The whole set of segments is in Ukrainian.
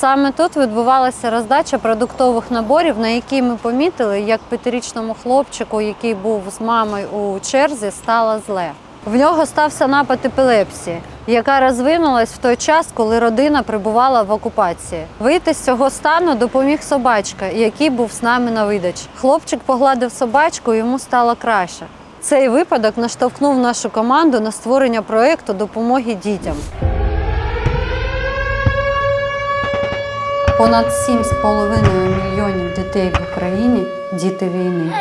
Саме тут відбувалася роздача продуктових наборів, на якій ми помітили, як п'ятирічному хлопчику, який був з мамою у черзі, стало зле. В нього стався напад епілепсії, яка розвинулась в той час, коли родина перебувала в окупації. Вийти з цього стану допоміг собачка, який був з нами на видачі. Хлопчик погладив собачку, йому стало краще. Цей випадок наштовхнув нашу команду на створення проєкту допомоги дітям. Понад 7,5 мільйонів дітей в Україні діти війни.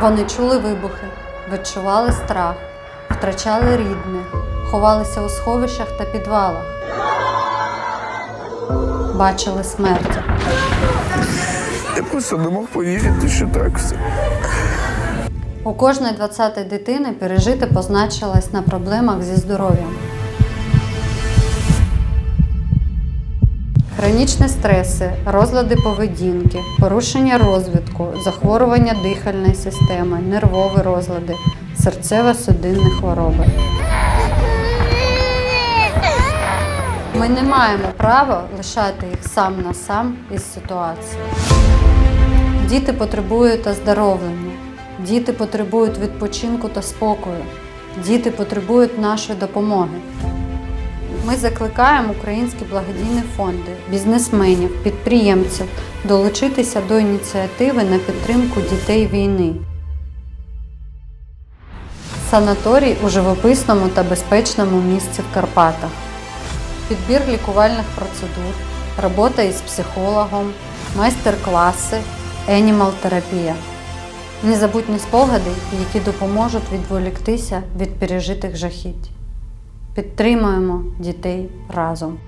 Вони чули вибухи, відчували страх, втрачали рідних, ховалися у сховищах та підвалах, бачили смерть. Я просто не мог повірити, що так все. У кожної 20 дитини пережити позначилось на проблемах зі здоров'ям. Хронічні стреси, розлади поведінки, порушення розвитку, захворювання дихальної системи, нервові розлади, серцево-судинні хвороби. Ми не маємо права лишати їх сам на сам із ситуацією. Діти потребують оздоровлення, діти потребують відпочинку та спокою, діти потребують нашої допомоги. Ми закликаємо українські благодійні фонди, бізнесменів, підприємців долучитися до ініціативи на підтримку дітей війни. Санаторій у живописному та безпечному місці в Карпатах. Підбір лікувальних процедур, робота із психологом, майстер-класи, енімал-терапія. Незабутні спогади, які допоможуть відволіктися від пережитих жахіть. Підтримуємо дітей разом.